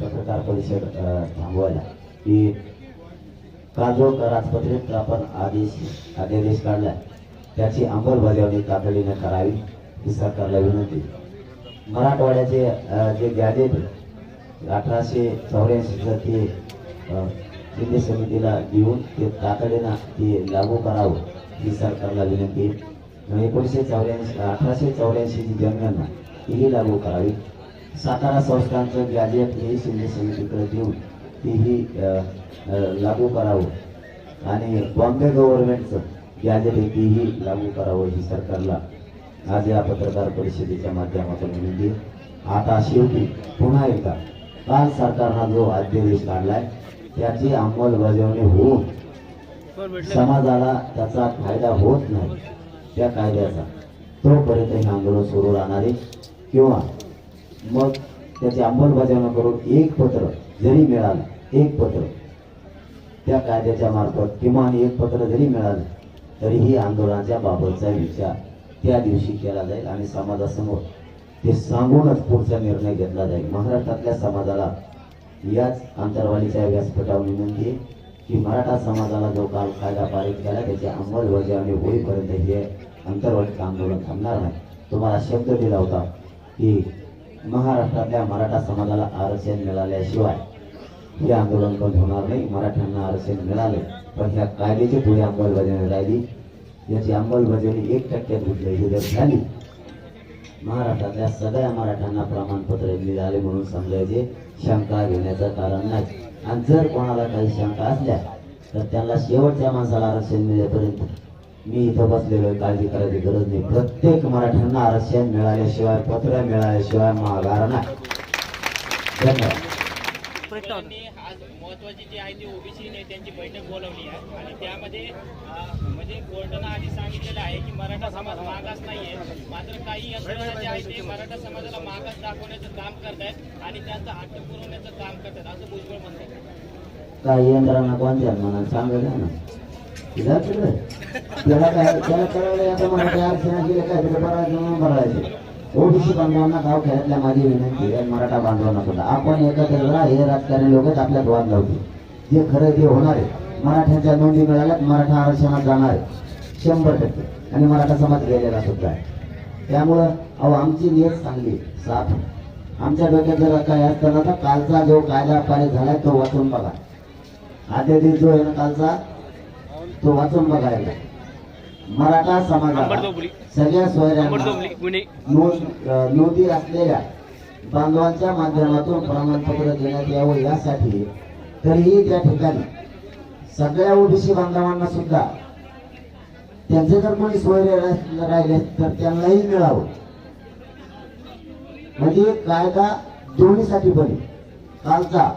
पत्रकार परिषद थांबवायला. की का जो कराजपत्रित आपण आदेश अध्यादेश काढला त्याची अंमलबजावणी तातडीने करावी ही सरकारला विनंती. मराठवाड्याचे जे गॅजेट अठराशे चौऱ्याऐंशीचं ते समितीला देऊन ते तातडीनं ते लागू करावं ही सरकारला विनंती. एकोणीसशे चौऱ्याऐंशी अठराशे चौऱ्याऐंशीची जनगणना तीही लागू करावी. सातारा संस्थांचं गॅजेट हे शिंदे समितीकडे देऊन तेही लागू करावं. आणि बॉम्बे गव्हर्नमेंटचं गॅजेट हे तीही लागू करावं ही सरकारला आज या पत्रकार परिषदेच्या माध्यमातून विनंती. आता शेवटी पुन्हा एकदा काल सरकारनं जो अध्यादेश काढलाय त्याची अंमलबजावणी होऊन समाजाला त्याचा फायदा होत नाही. त्या कायद्याचा तोपर्यंत हे आंदोलन सुरू राहणारे किंवा मग त्याची अंमलबजावणी करून एक पत्र जरी मिळालं एक पत्र त्या कायद्याच्या मार्फत किमान एक पत्र जरी मिळालं तरीही आंदोलनाच्या बाबतचा विचार त्या दिवशी केला जाईल आणि समाजासमोर ते सांगूनच पुढचा निर्णय घेतला जाईल. महाराष्ट्रातल्या समाजाला याच अंतरवालीच्या व्यासपीठावर विनंती आहे की मराठा समाजाला जो काल कायदा पारित केला त्याची अंमलबजावणी होईपर्यंत हे अंतरवालीचं आंदोलन थांबणार नाही. तुम्हाला शब्द दिला होता की महाराष्ट्रातल्या मराठा समाजाला आरक्षण मिळाल्याशिवाय हे आंदोलन बंद होणार नाही. मराठ्यांना आरक्षण मिळाले पण ह्या कायद्याची पुढे अंमलबजावणी राहिली. याची अंमलबजावणी एक टक्क्यात कुठल्याही जर झाली. महाराष्ट्रातल्या सगळ्या मराठ्यांना प्रमाणपत्र मिळाले म्हणून समजायचे. शंका घेण्याचं कारण नाही. आणि जर कोणाला काही शंका असल्या तर त्यांना शेवटच्या माणसाला आरक्षण मिळेपर्यंत मी इथं बसलेलो काळजी करायची गरज नाही. प्रत्येक मराठ्यांना आरक्षण मिळाल्याशिवाय पत्र मिळाल्याशिवाय माघार नाही. आज महत्वाची जी आहे ती ओबीसी नेत्यांची बैठक बोलवली आहे. आणि त्यामध्ये म्हणजे कोर्टानं आधी सांगितलेलं आहे की मराठा समाज मागास नाहीये. मात्र काही यंत्रणा जे आहे ते मराठा समाजाला मागास दाखवण्याचं काम करतायत आणि त्यांचा हट्ट पुरवण्याचं काम करतात असं भुजबळ म्हणतात. काही यंत्रणा कोणत्या म्हणा सांगायला ना. त्याला काय त्याला कळवलं आता मला काय अडचण गेले काय तिकडे बराच म्हणून भरायचे ओबीसी बांधवांना गाव खेळातल्या माझी विनंती आहे मराठा बांधवांना सुद्धा आपण एकत्र राहा हे राजकारणी लोकच आपल्यात वाद लावतील जे खरं जे होणार आहे मराठ्यांच्या नोंदी मिळाल्यात मराठा आरक्षणात जाणार आहे शंभर टक्के आणि मराठा समाज गेलेला सुद्धा आहे त्यामुळं अहो आमची नियत चांगली साफ आमच्या डोक्यात जर काय असतं ना तर कालचा जो कायदा पारित झालाय तो वाचून बघा आद्या दिवस जो आहे ना कालचा तो वाचून बघायला मराठा समाजाला सगळ्या सोयऱ्यांना नोंद असलेल्या बांधवांच्या माध्यमातून प्रमाणपत्र देण्यात यावं यासाठी तरीही त्या ठिकाणी सगळ्या ओबीसी बांधवांना सुद्धा त्यांचे जर कोणी सोयरे राहिले तर त्यांनाही मिळावं. म्हणजे कायदा दोन्हीसाठी बने कालचा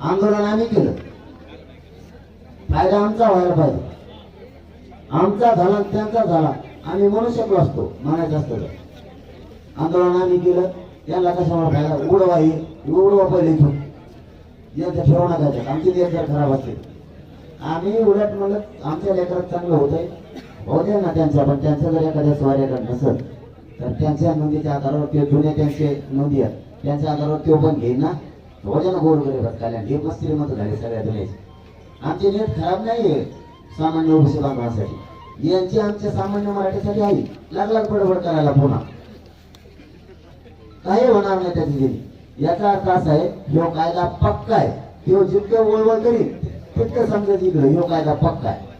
आंदोलन आम्ही केलं. फायदा आमचा व्हायला पाहिजे. आमचा झाला त्यांचा झाला. आम्ही म्हणू शकलो असतो म्हणायचं असतं तर. आंदोलन आम्ही केलं त्यांना कशामुळे फायदा उघडवा हे उडवा पहिले इथून. यांचं ठेवू नका त्यात. आमची लेख जर खराब असेल. आम्ही उलट म्हणत आमच्या लेकरात चांगलं होतंय आहे. होते ना त्यांच्या पण त्यांचं जर एखाद्या स्वाऱ्याकडे नसेल तर त्यांच्या नोंदीच्या आधारावर ते जुने त्यांचे नोंदी आहेत. त्यांच्या आधारावर तो पण घेईन ना. हो द्या ना गोरगरीबात कल्याण. हे मस्त श्रीमंत झाले सगळ्या दुनियाची आमचे नेट खराब नाहीये सामान्य ओबीसी बांधवासाठी. यांची आमच्या सामान्य मराठीसाठी आहे लागला बडबड करायला पुन्हा. काही होणार नाही त्याची गेली याचा अर्थ असा आहे ह्यो कायदा पक्का आहे. ह्यो जितकं वळवळ करीन तितकं समजत इकडे ह्यो कायदा पक्का आहे.